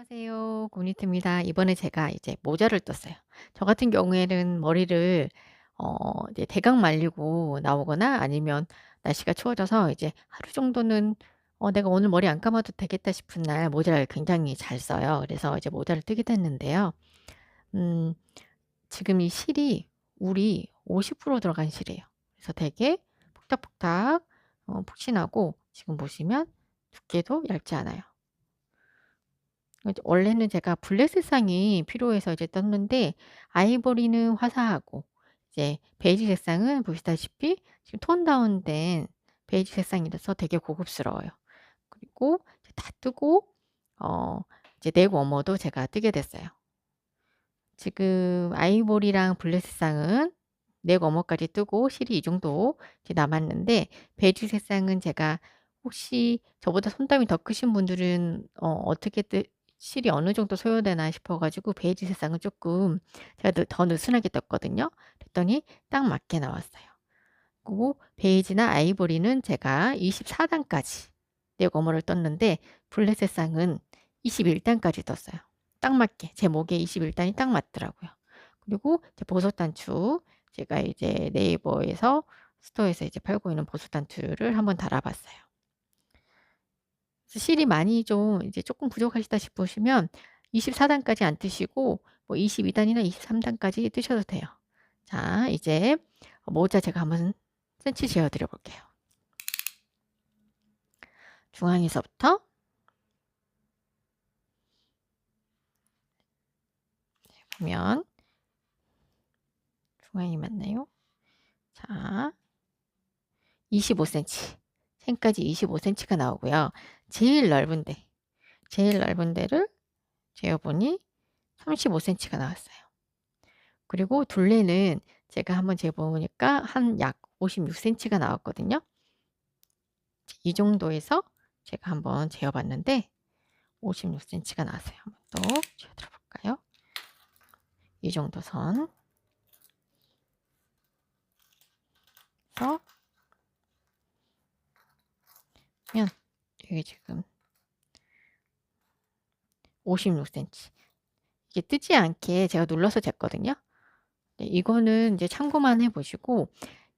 안녕하세요. 고니트입니다. 이번에 제가 이제 모자를 떴어요. 저 같은 경우에는 머리를 어 이제 대강 말리고 나오거나 아니면 날씨가 추워져서 이제 하루 정도는 어 '내가 오늘 머리 안 감아도 되겠다.' 싶은 날 모자를 굉장히 잘 써요. 그래서 이제 모자를 뜨게 됐는데요. 음 지금 이 실이 울이 50% 들어간 실이에요. 그래서 되게 폭닥폭닥 어 푹신하고 지금 보시면 두께도 얇지 않아요. 이제 원래는 제가 블랙 색상이 필요해서 이제 떴는데 아이보리는 화사하고 이제 베이지 색상은 보시다시피 지금 톤 다운된 베이지 색상이라서 되게 고급스러워요. 그리고 다 뜨고 어 이제 넥 워머도 제가 뜨게 됐어요. 지금 아이보리랑 블랙 색상은 넥 워머까지 뜨고 실이 이 정도 남았는데 베이지 색상은 제가 혹시 저보다 손땀이 더 크신 분들은 어 어떻게 뜨 실이 어느 정도 소요되나 싶어 가지고 베이지 색상은 쪼끔 제가 느더 느슨하게 떴거든요. 그랬더니 딱 맞게 나왔어요. 그리고 베이지나 아이보리는 제가 24 단까지 넥 워머를 떴는데 블랙 색상은 21 단까지 떴어요. 딱 맞게 제 목에 21 단이 딱 맞더라고요. 그리고 보석 단추 제가 이제 네이버에서 스토어에서 이제 팔고 있는 보석 단추를 한번 달아 봤어요. 실이 많이 좀 이제 쪼끔 부족하시다 싶으시면 24 단까지 안 뜨시고 뭐 22 단이나 23 단까지 뜨셔도 돼요. 자 이제 모자 제가 한번 센치 재어 드려 볼게요. 중앙에서부터 네 보면 중앙이 맞나요? 자 25 센치 셈까지 25 센치가 나오고요. 제일 넓은 데, 제일 넓은 데를 재어 보니 35 센치가 나왔어요. 그리고 둘레는 제가 한번 재어 보니까 한 약 56 센치가 나왔거든요. 이 정도에서 제가 한번 재어 봤는데 56 센치가 나왔어요. 한번 또 재어 들어 볼까요? 이 정도 선. 그래서 면 여기 지금 56 센치. 이게 뜨지 않게 제가 눌러서 쟀거든요. 네 이거는 이제 참고만 해 보시고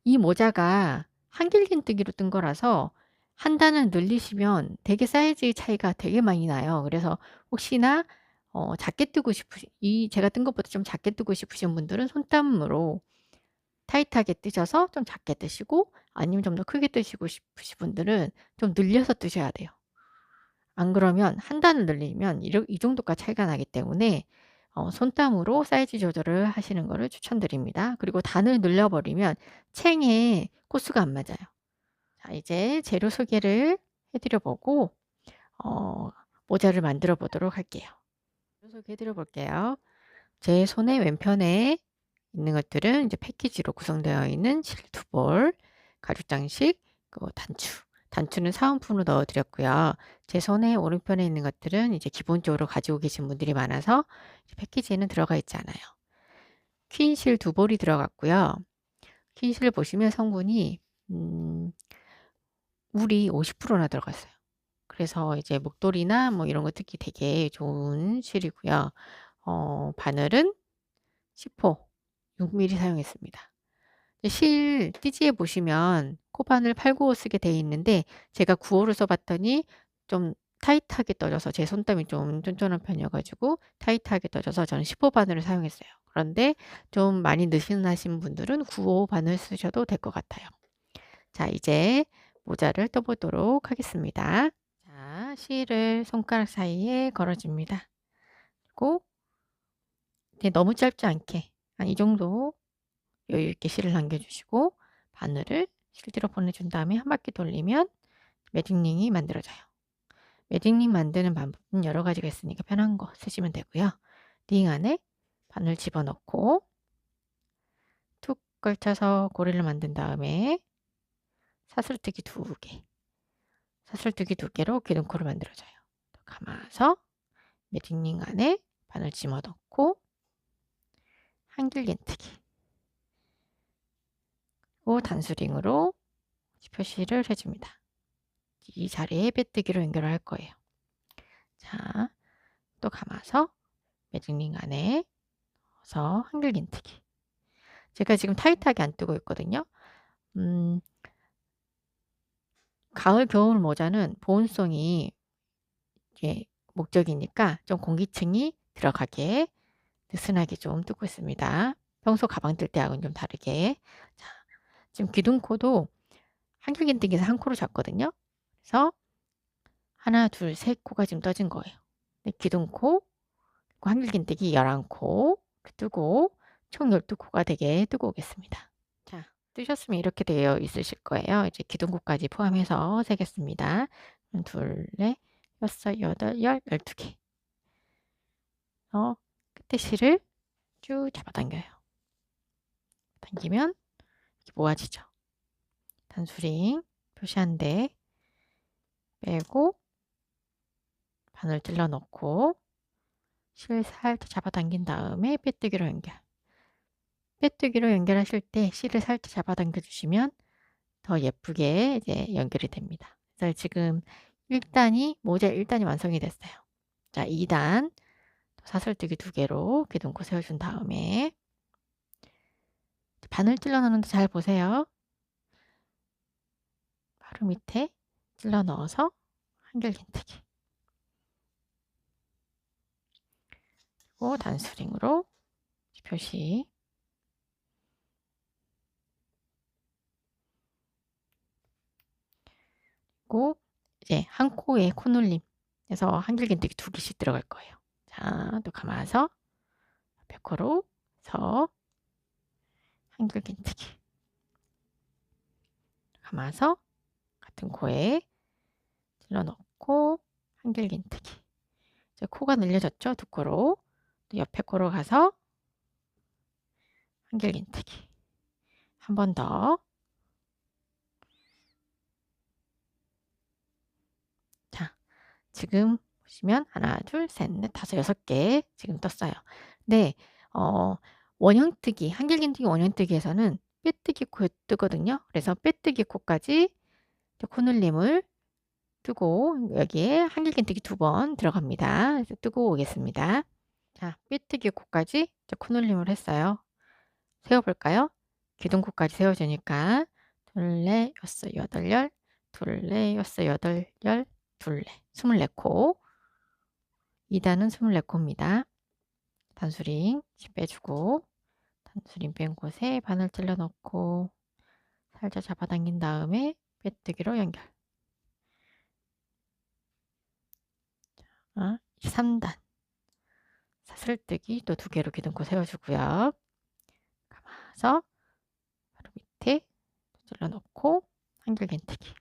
이 모자가 한길긴 뜨기로 뜬 거라서 한 단을 늘리시면 되게 사이즈 차이가 되게 많이 나요. 그래서 혹시나 어 작게 뜨고 싶으시 이 제가 뜬 것보다 좀 작게 뜨고 싶으신 분들은 손땀으로 타이트하게 뜨셔서 좀 작게 뜨시고 아니면 좀 더 크게 뜨시고 싶으신 분들은 좀 늘려서 뜨셔야 돼요. 안 그러면 한 단을 늘리면 이 정도까지 차이가 나기 때문에 어 손땀으로 사이즈 조절을 하시는 거를 추천드립니다. 그리고 단을 늘려 버리면 챙에 코스가 안 맞아요. 자 이제 재료 소개를 해 드려 보고 어 모자를 만들어 보도록 할게요. 재료 소개해 드려 볼게요. 제 손의 왼편에 있는 것들은 이제 패키지로 구성되어 있는 실 2볼, 가죽 장식, 그 단추. 단추는 사은품으로 넣어 드렸고요. 제 손의 오른편에 있는 것들은 이제 기본적으로 가지고 계신 분들이 많아서 패키지에는 들어가 있지 않아요. 퀸실 2볼이 들어갔고요. 퀸실 보시면 성분이 음 울이 50%나 들어갔어요. 그래서 이제 목도리나 뭐 이런 거 특히 되게 좋은 실이고요. 어 바늘은 10호 6mm 사용했습니다. 실 띠지에 보시면 코바늘 8, 9호 쓰게 돼 있는데 제가 9호를 써 봤더니 좀 타이트하게 떠져서 제 손땀이 좀 쫀쫀한 편이어 가지고 타이트하게 떠져서 저는 10호 바늘을 사용했어요. 그런데 좀 많이 느슨하신 분들은 9호 바늘 쓰셔도 될 것 같아요. 자 이제 모자를 떠 보도록 하겠습니다. 자 실을 손가락 사이에 걸어 줍니다. 그리고 네 너무 짧지 않게 한 이 정도 여유 있게 실을 남겨 주시고 바늘을 실대로 보내 준 다음에 한 바퀴 돌리면 매직링이 만들어져요. 매직링 만드는 방법은 여러 가지가 있으니까 편한 거 쓰시면 되고요. 링 안에 바늘 집어넣고 툭 걸쳐서 고리를 만든 다음에 사슬뜨기 두 개, 사슬뜨기 두 개로 기둥코를 만들어줘요. 감아서 매직링 안에 바늘 집어넣고 한길긴뜨기 그리고 단수링으로 표시를 해줍니다. 이 자리에 빼뜨기로 연결을 할 거예요. 자, 또 감아서 매직링 안에 넣어서 한길긴뜨기. 제가 지금 타이트하게 안 뜨고 있거든요. 음, 가을 겨울 모자는 보온성이 이게 목적이니까 좀 공기층이 들어가게 느슨하게 좀 뜨고 있습니다. 평소 가방 뜰 때하고는 좀 다르게. 자, 지금 기둥코도 한길긴뜨기에서 한 코로 잡거든요. 그래서 하나, 둘, 셋 코가 지금 떠진 거예요. 기둥코, 한길긴뜨기 11코 뜨고 총 12코가 되게 뜨고 오겠습니다. 자, 뜨셨으면 이렇게 되어 있으실 거예요. 이제 기둥코까지 포함해서 세겠습니다. 둘, 넷, 여섯, 여덟, 열, 열두 개. 어, 끝에 실을 쭉 잡아당겨요. 당기면 모아지죠. 단수링 표시한데 빼고 바늘 찔러 넣고 실 살짝 잡아당긴 다음에 빼뜨기로 연결. 빼뜨기로 연결하실 때 실을 살짝 잡아당겨 주시면 더 예쁘게 이제 연결이 됩니다. 그래서 지금 1단이 모자 1단이 완성이 됐어요. 자, 2단 사슬뜨기 두 개로 기둥코 세워준 바늘 찔러 넣는데 잘 보세요. 바로 밑에 찔러 넣어서 한결긴뜨기 그리고 단수링으로 표시 그리고 이제 한 코에 코놀림 그래서 한길긴뜨기 두 개씩 들어갈 거예요. 자, 또 감아서 옆에 코로 서 한길긴뜨기 감아서 같은 코에 찔러 넣고 한길긴뜨기. 이제 코가 늘려졌죠? 두 코로. 또 옆에 코로 가서 한길긴뜨기. 한 번더. 지금 보시면 하나, 둘, 셋, 넷, 다섯, 여섯 개 지금 떴어요. 네, 어, 원형뜨기, 한길긴뜨기 원형뜨기에서는 빼뜨기 코 뜨거든요. 그래서 빼뜨기 코까지 코늘림을 뜨고 여기에 한길긴뜨기 두 번 들어갑니다. 그래서 뜨고 오겠습니다. 자, 빼뜨기 코까지 코늘림을 했어요. 세워볼까요? 기둥코까지 세워주니까 둘, 넷, 여섯, 여덟, 열, 둘, 넷, 여섯, 여덟, 열, 둘레 24코 2단은 24코입니다. 단수링 빼주고 단수링 뺀 곳에 바늘 찔러 넣고 살짝 잡아당긴 다음에 빼뜨기로 연결 자, 3단 사슬뜨기 또 두 개로 기둥코 세워주고요. 감아서 바로 밑에 찔러 넣고 한결겐뜨기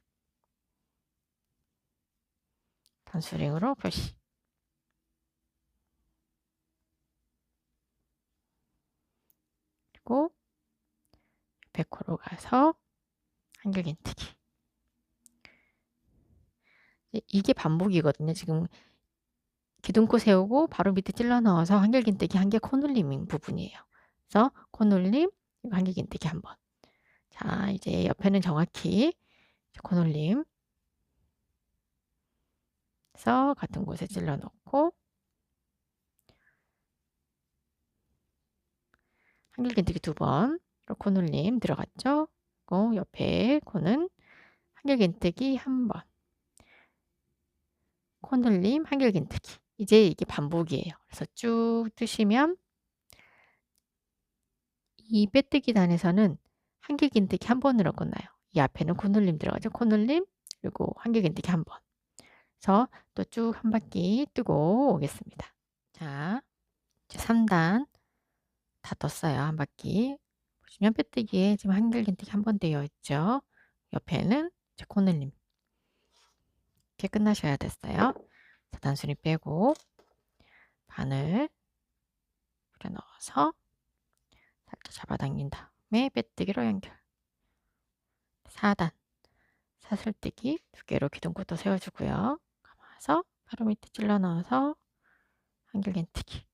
단수링으로 표시. 그리고 백호로 가서 한길긴뜨기. 이게 반복이거든요. 지금 기둥코 세우고 바로 밑에 찔러 넣어서 한길긴뜨기 한 개 코눌림 부분이에요. 그래서 코눌림, 한길긴뜨기 한 번. 자, 이제 옆에는 정확히 코눌림 해서 같은 곳에 찔러 넣고 한길긴뜨기 두 번, 코눌림 들어갔죠? 그리고 옆에 코는 한길긴뜨기 한 번, 코눌림 한길긴뜨기. 이제 이게 반복이에요. 그래서 쭉 뜨시면 이 빼뜨기 단에서는 한길긴뜨기 한 번으로 끝나요. 이 앞에는 코눌림 들어가죠. 코눌림 그리고 한길긴뜨기 한 번. 그래서 또 쭉 한 바퀴 뜨고 오겠습니다. 자, 이제 3단 다 떴어요. 한 바퀴. 보시면 빼뜨기에 지금 한길긴뜨기 한 번 되어 있죠. 옆에는 이제 코늘림. 이렇게 끝나셔야 됐어요. 자, 단순히 빼고 바늘 뿌려 넣어서 살짝 잡아당긴 다음에 빼뜨기로 연결. 4단 사슬뜨기 두 개로 기둥부터 세워주고요. 감아서 바로 밑에 찔러 넣어서 한길긴뜨기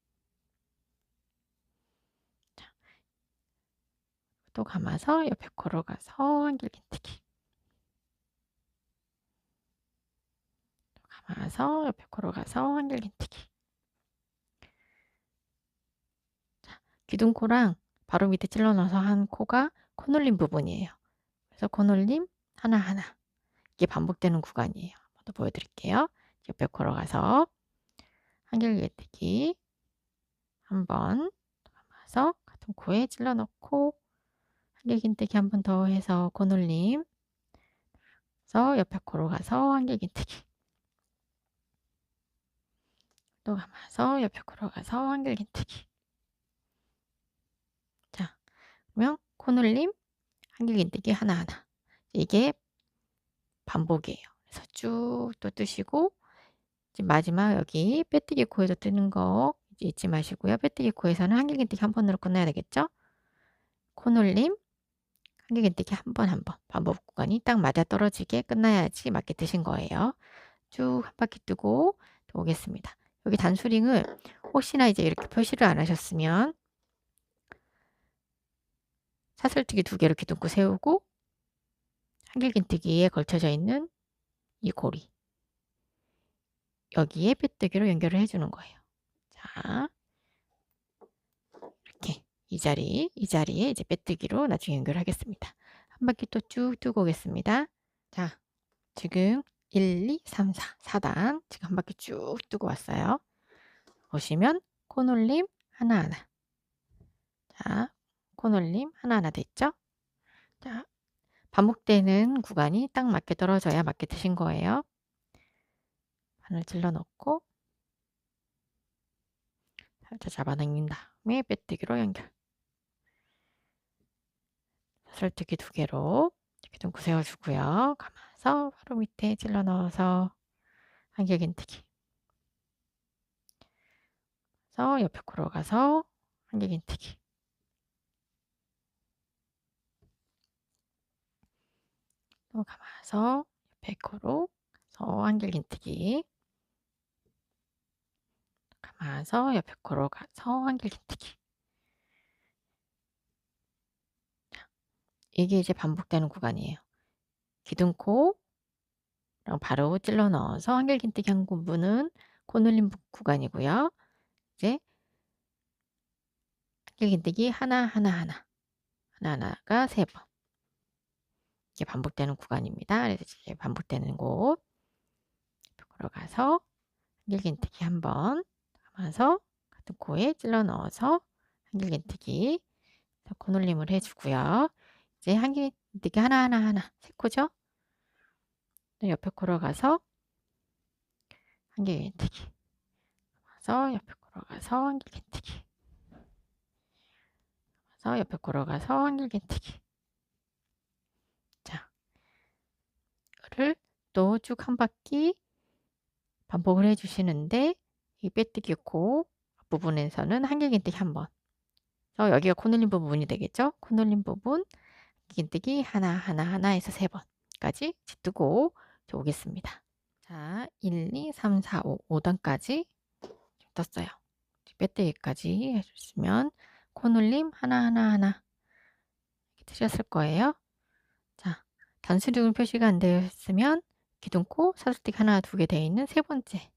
또 감아서 옆에 걸어가서 한길긴뜨기 또 감아서 옆에 걸어가서 한길긴뜨기 자, 귀둥코랑 바로 밑에 찔러 넣어서 한 코가 코놀림 부분이에요. 그래서 코놀림 하나하나 이게 반복되는 구간이에요. 한번 더 보여드릴게요. 옆에 걸어가서 한길 긴뜨기. 한번 감아서 같은 코에 찔러 넣고 한길긴뜨기 한 번 더 해서 코놀림 그래서 옆에 코로 가서 한길긴뜨기 또 감아서 옆에 코로 가서 한길긴뜨기 자 그러면 코놀림 한길긴뜨기 하나하나 이게 반복이에요. 그래서 쭉 또 뜨시고 마지막 여기 빼뜨기 코에서 뜨는 거 잊지 마시고요. 빼뜨기 코에서는 한길긴뜨기 한 번으로 끝내야 되겠죠? 코놀림 한길긴뜨기 한 번 한 번 반복 구간이 딱 맞아 떨어지게 끝나야지 맞게 뜨신 거예요. 쭉 한 바퀴 뜨고 또 오겠습니다. 여기 단수링을 혹시나 이제 이렇게 표시를 안 하셨으면 사슬뜨기 두 개를 기둥고 세우고 한길긴뜨기에 걸쳐져 있는 이 고리 여기에 빼뜨기로 연결을 해주는 거예요. 자, 이 자리, 이 자리에 이제 빼뜨기로 나중에 연결하겠습니다. 한 바퀴 또 쭉 뜨고 오겠습니다. 자, 지금 1, 2, 3, 4, 4단 지금 한 바퀴 쭉 뜨고 왔어요. 보시면 코놀림 하나하나 자, 코놀림 하나하나 됐죠? 자, 반복되는 구간이 딱 맞게 떨어져야 맞게 트신 거예요. 바늘 찔러 넣고 살짝 잡아당긴 다음에 빼뜨기로 연결. 사슬뜨기 두 개로 이렇게 좀 구세워주고요. 감아서 바로 밑에 찔러 넣어서 한길긴뜨기. 그래서 옆에 코로 가서 한길긴뜨기. 또 감아서 옆에 코로 가서 한길긴뜨기. 감아서 옆에 코로 가서 한길긴뜨기. 이게 이제 반복되는 구간이에요. 기둥코랑 바로 찔러 넣어서 한길긴뜨기 한 부분은 코눌림 구간이고요. 이제 한길긴뜨기 하나 하나 하나 하나 하나가 세 번. 이게 반복되는 구간입니다. 그래서 이제 반복되는 곳 들어가서 한길긴뜨기 한 번 감아서 같은 코에 찔러 넣어서 한길긴뜨기 코놀림을 해주고요. 이제 한길긴뜨기 하나하나 하나 세 코죠? 옆에 코로 가서 한길긴뜨기 가서 옆에 코로 가서 한길긴뜨기 가서 옆에 코로 가서 한길긴뜨기 자, 이거를 또 쭉 한 바퀴 반복을 해주시는데 이 빼뜨기 코 부분에서는 한길긴뜨기 한 번. 그래서 여기가 코 눌림 부분이 되겠죠? 코 눌림 부분 긴뜨기 하나 하나 하나에서 세 번까지 뜨고 오겠습니다. 자, 1, 2, 3, 4, 5, 5단까지 떴어요. 빼뜨기까지 해주시면 코눌림 하나 하나 하나 이렇게 트셨을 거예요. 자, 단수등을 표시가 안 되어 있으면 기둥코 사슬뜨기 하나 두 개 되어 있는 세 번째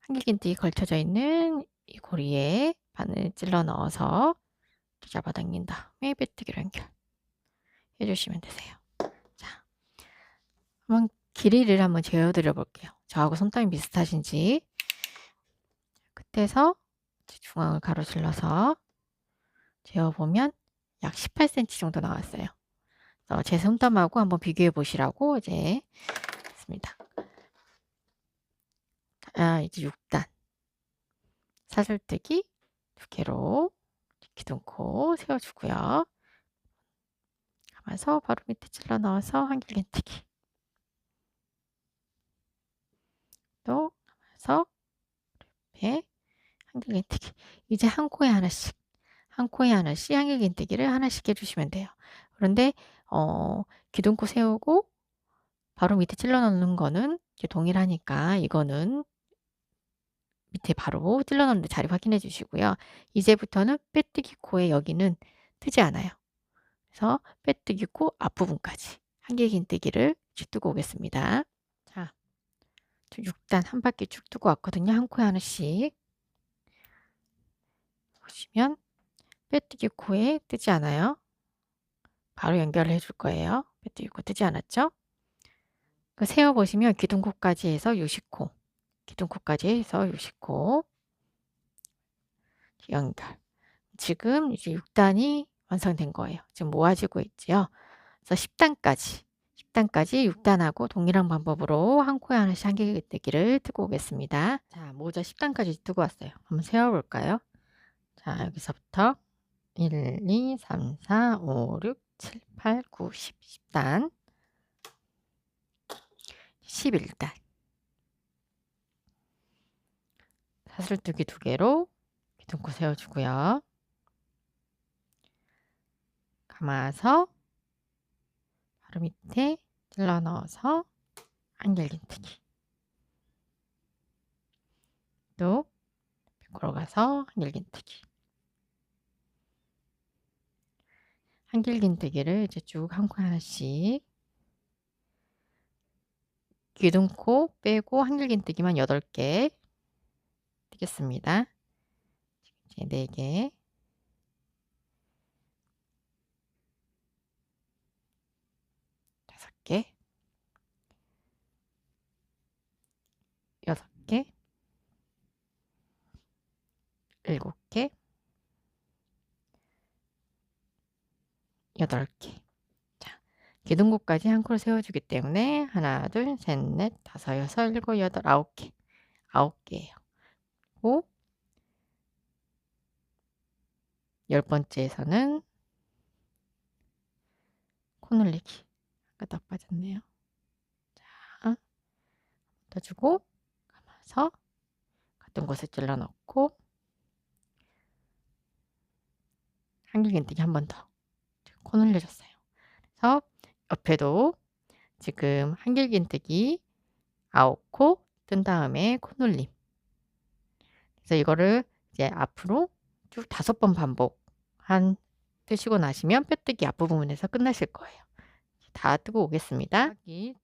한길긴뜨기 걸쳐져 있는 이 고리에 바늘 찔러 넣어서 잡아당긴 다음에 빼뜨기로 연결 해주시면 되세요. 자, 한번 길이를 한번 재어드려 볼게요. 저하고 손땀이 비슷하신지 끝에서 중앙을 가로질러서 재어보면 약 18cm 정도 나왔어요. 제 손땀하고 한번 비교해 보시라고 이제 했습니다. 아, 이제 6단. 사슬뜨기 두 개로 기둥코 세워주고요. 감아서 바로 밑에 찔러 넣어서 한길긴뜨기. 또 감아서 옆에 한길긴뜨기. 이제 한 코에 하나씩, 한 코에 하나씩 한길긴뜨기를 하나씩 해주시면 돼요. 그런데 어, 기둥코 세우고 바로 밑에 찔러 넣는 거는 동일하니까 이거는 밑에 바로 찔러 넣는 자리 확인해 주시고요. 이제부터는 빼뜨기 코에 여기는 트지 않아요. 그래서 빼뜨기 코 앞부분까지 한길긴뜨기를 쭉 뜨고 오겠습니다. 자, 6단 한 바퀴 쭉 뜨고 왔거든요. 한 코에 하나씩. 보시면 빼뜨기 코에 뜨지 않아요? 바로 연결을 해줄 거예요. 빼뜨기 코 뜨지 않았죠? 그 세어보시면 기둥코까지 해서 유식코, 기둥코까지 해서 유식코 연결. 지금 이제 6단이 완성된 거예요. 지금 모아지고 있지요. 그래서 10단까지 10단까지 6단하고 동일한 방법으로 한 코에 하나씩 한길뜨기를 뜨고 오겠습니다. 자, 모자 10단까지 뜨고 왔어요. 한번 세워볼까요? 자, 여기서부터 1, 2, 3, 4, 5, 6, 7, 8, 9, 10, 10단 11단 사슬뜨기 두 개로 기둥코 세워주고요. 감아서 바로 밑에 찔러 넣어서 한길긴뜨기. 또 벽으로 가서 한길긴뜨기. 한길긴뜨기를 이제 쭉 한 코 하나씩 기둥코 빼고 한길긴뜨기만 8개 뜨겠습니다. 이제 4개 다섯 개 여섯 개 일곱 개 여덟 개 기둥구까지 한 코를 세워주기 때문에 하나, 둘, 셋, 넷, 다섯, 여섯, 일곱, 여덟, 아홉 개, 아홉 개예요. 그리고 열 번째에서는 코늘리기. 아까 딱 빠졌네요. 자, 떠주고 감아서 같은 곳에 찔러 넣고 한길긴뜨기 한 번 더. 코 늘려줬어요. 그래서 옆에도 지금 한길긴뜨기 아홉 코 뜬 다음에 코놀림 그래서 이거를 이제 앞으로 쭉 다섯 번 반복 한 뜨시고 나시면 뼈뜨기 앞부분에서 끝나실 거예요. 다 뜨고 오겠습니다.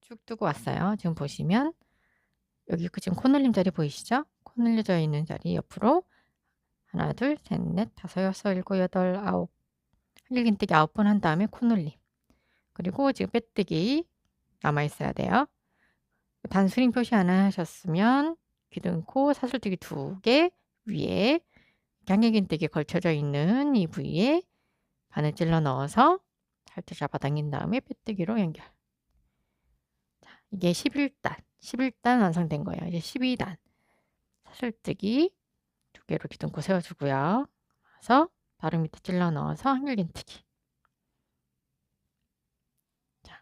쭉 뜨고 왔어요. 지금 보시면 여기 그 지금 코늘림 자리 보이시죠? 코늘려져 있는 자리 옆으로 하나, 둘, 셋, 넷, 다섯, 여섯, 일곱, 여덟, 아홉 한길긴뜨기 아홉 번 한 다음에 코늘림 그리고 지금 빼뜨기 남아 있어야 돼요. 단수링 표시 안 하셨으면 기둥코 사슬뜨기 두 개 위에 양액긴뜨기 걸쳐져 있는 이 부위에 바늘 찔러 넣어서 살짝 잡아당긴 다음에 빼뜨기로 연결. 자, 이게 11단, 11단 완성된 거예요. 이제 12단 사슬뜨기 두 개로 기둥코 세워주고요. 그래서 바로 밑에 찔러 넣어서 한길긴뜨기.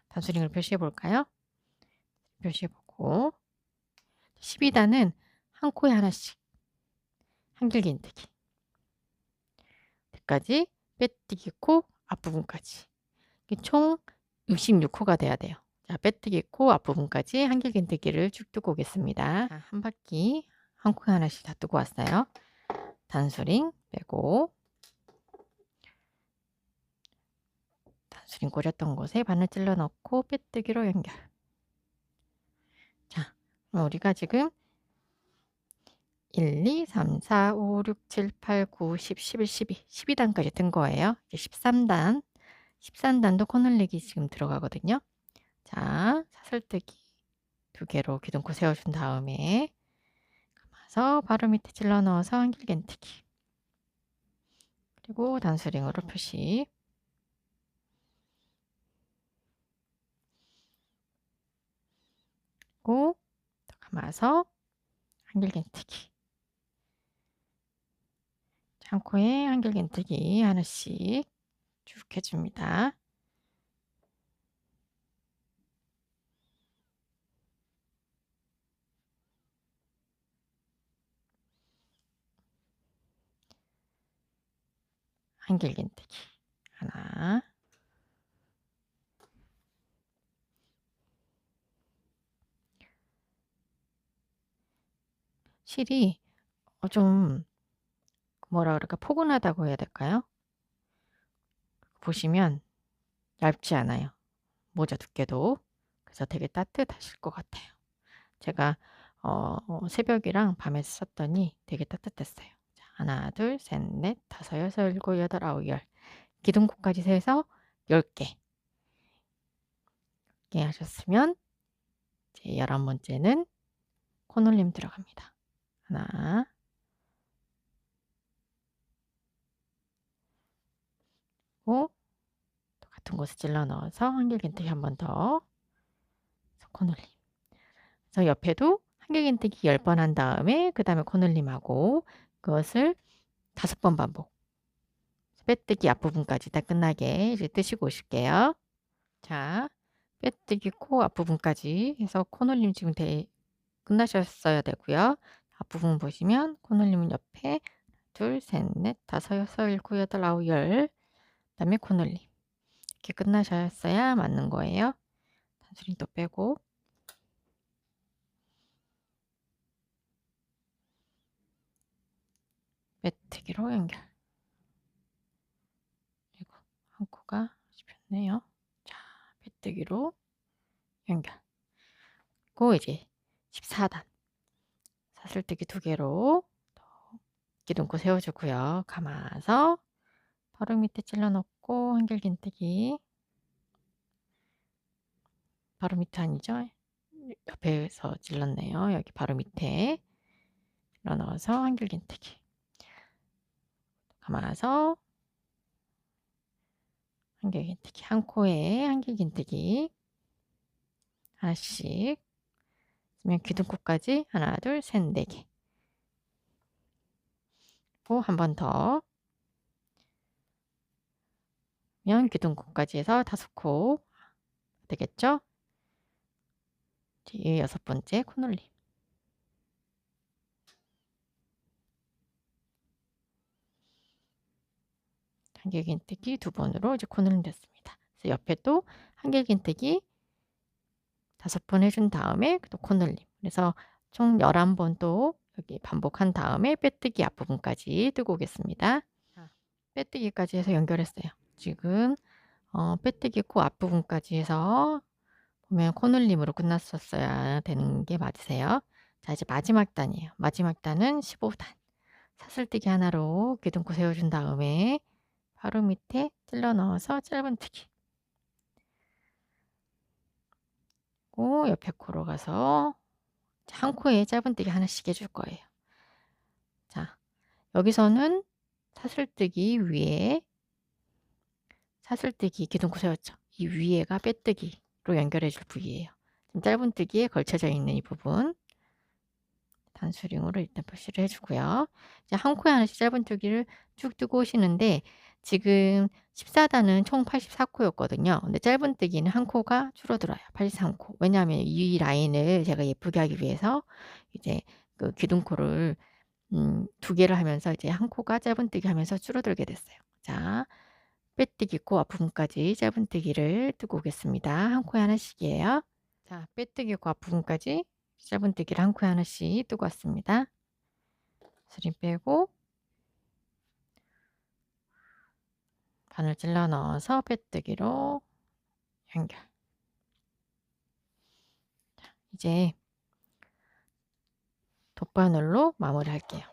단수링을 표시해 볼까요? 표시해 보고 12단은 한 코에 하나씩 한길긴뜨기 끝까지 빼뜨기 코 앞부분까지 총 66코가 돼야 돼요. 자, 빼뜨기 코 앞부분까지 한길긴뜨기를 쭉 뜨고 오겠습니다. 자, 한 바퀴 한 코에 하나씩 다 뜨고 왔어요. 단수링 빼고 단수링 꽂았던 곳에 바늘 찔러 넣고 빼뜨기로 연결. 자, 우리가 지금 1, 2, 3, 4, 5, 6, 7, 8, 9, 10, 11, 12, 12단까지 뜬 거예요. 이제 13단, 13단도 코늘리기 지금 들어가거든요. 자, 사슬뜨기 두 개로 기둥코 세워준 다음에 감아서 바로 밑에 찔러 넣어서 한길겐뜨기. 그리고 단수링으로 표시 그리고 감아서 한길겐뜨기. 창코에 한길긴뜨기 하나씩 쭉 해줍니다. 한길긴뜨기 하나 실이 어, 좀 뭐라 그럴까 포근하다고 해야 될까요? 보시면 얇지 않아요. 모자 두께도. 그래서 되게 따뜻하실 것 같아요. 제가 어, 새벽이랑 밤에 썼더니 되게 따뜻했어요. 자, 하나, 둘, 셋, 넷, 다섯, 여섯, 일곱, 여덟, 아홉, 열. 기둥코까지 세서 10개. 이렇게 하셨으면 이제 열한 번째는 코놀림 들어갑니다. 하나, 고 같은 곳에 찔러 넣어서 한길긴뜨기 한 번 더. 코놀림. 그래서 옆에도 한길긴뜨기 10번 한 다음에 그 다음에 코놀림하고 그것을 다섯 번 반복. 빼뜨기 앞부분까지 다 끝나게 이제 뜨시고 오실게요. 자, 빼뜨기 코 앞부분까지 해서 코놀림 지금 대, 끝나셨어야 되고요. 앞부분 보시면 코놀림은 옆에 둘, 셋, 넷, 다섯, 여섯, 일곱, 여덟, 아홉, 열그 다음에 코놀림 이렇게 끝나셨어야 맞는 거예요. 단수리 또 빼고 빼뜨기로 연결 그리고 한 코가 씹혔네요. 자, 빼뜨기로 연결 그리고 이제 14단 사슬뜨기 두 개로 기둥코 세워주고요. 감아서 바로 밑에 찔러 넣고 한길긴뜨기 바로 밑에 아니죠? 옆에서 찔렀네요. 여기 바로 밑에 찔러 넣어서 한길긴뜨기 감아서 한길긴뜨기 한 코에 한길긴뜨기 하나씩 그러면 기둥코까지 하나 둘 셋 네 개. 한번 더. 면 기둥코까지 해서 다섯 코 되겠죠? 뒤에 여섯 번째 코놀림. 한길긴뜨기 두 번으로 이제 코놀림 됐습니다. 그래서 옆에 또 한길긴뜨기 다섯 번 해준 다음에 또 코놀림. 그래서 총 11번 또 여기 반복한 다음에 빼뜨기 앞부분까지 뜨고 오겠습니다. 빼뜨기까지 해서 연결했어요. 지금 어, 빼뜨기 코 앞부분까지 해서 보면 코놀림으로 끝났었어야 되는 게 맞으세요. 자 이제 마지막 단이에요. 마지막 단은 15단. 사슬뜨기 하나로 기둥코 세워준 다음에 바로 밑에 찔러 넣어서 짧은 뜨기. 고 옆에 코로 가서 한 코에 짧은 뜨기 하나씩 해줄 거예요. 자, 여기서는 사슬뜨기 위에 사슬뜨기 기둥코 세웠죠. 이 위에가 빼뜨기로 연결해 줄 부위예요. 지금 짧은뜨기에 걸쳐져 있는 이 부분 단수링으로 일단 표시를 해주고요. 이제 한 코에 하나씩 짧은뜨기를 쭉 뜨고 오시는데 지금 14단은 총 84코였거든요. 근데 짧은뜨기는 한 코가 줄어들어요. 83코. 왜냐하면 이 라인을 제가 예쁘게 하기 위해서 이제 그 기둥코를 음, 두 개를 하면서 이제 한 코가 짧은뜨기 하면서 줄어들게 됐어요. 자, 빼뜨기 코 앞부분까지 짧은 뜨기를 뜨고 오겠습니다. 한 코에 하나씩이에요. 자, 빼뜨기 코 앞부분까지 짧은 뜨기를 한 코에 하나씩 뜨고 왔습니다. 스림 빼고 바늘 찔러 넣어서 빼뜨기로 연결. 자, 이제 돗바늘로 마무리 할게요.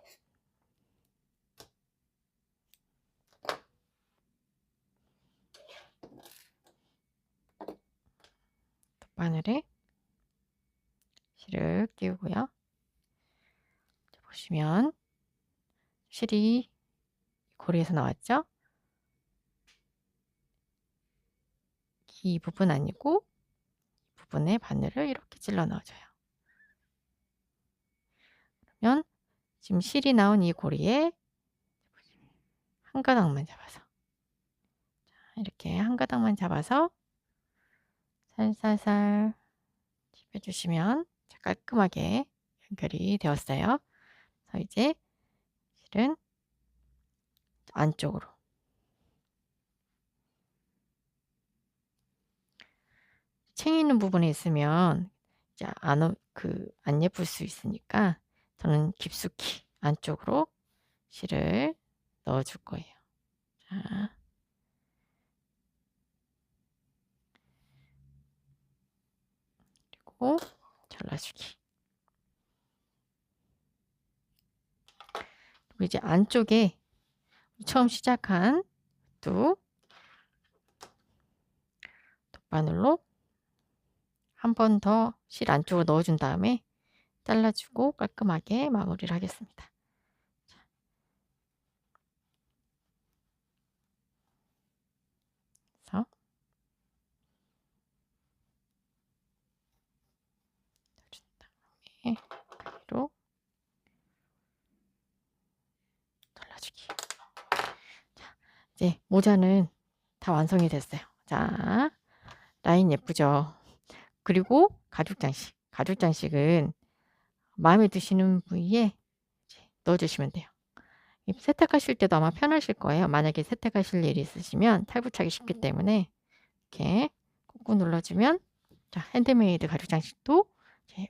돗바늘에 실을 끼우고요. 보시면 실이 고리에서 나왔죠? 이 부분 아니고 이 부분에 바늘을 이렇게 찔러 넣어줘요. 그러면 지금 실이 나온 이 고리에 한 가닥만 잡아서 이렇게 한 가닥만 잡아서 살살살 짚어주시면 깔끔하게 연결이 되었어요. 그래서 이제 실은 안쪽으로 챙 있는 부분에 있으면 이제 안, 그, 안 예쁠 수 있으니까 저는 깊숙이 안쪽으로 실을 넣어줄 거예요. 자. 그리고 잘라주기. 우리 이제 안쪽에 처음 시작한 뚝 돗바늘로 한 번 더 실 안쪽으로 넣어준 다음에 잘라주고 깔끔하게 마무리를 하겠습니다. 그래서 준 다음에 가위로 잘라주기. 자, 이제 모자는 다 완성이 됐어요. 자, 라인 예쁘죠? 그리고 가죽 장식. 가죽 장식은 마음에 드시는 부위에 넣어주시면 돼요. 세탁하실 때도 아마 편하실 거예요. 만약에 세탁하실 일이 있으시면 탈부착이 쉽기 때문에 이렇게 꾹꾹 눌러주면 자 핸드메이드 가죽 장식도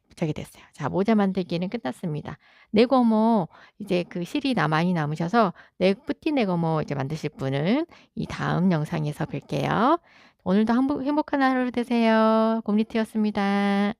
부착이 됐어요. 자 모자 만들기는 끝났습니다. 네거모 이제 그 실이 나 많이 남으셔서 네 뿌띠 네거모 이제 만드실 분은 이 다음 영상에서 뵐게요. 오늘도 행복한 하루 되세요. 곰리트였습니다.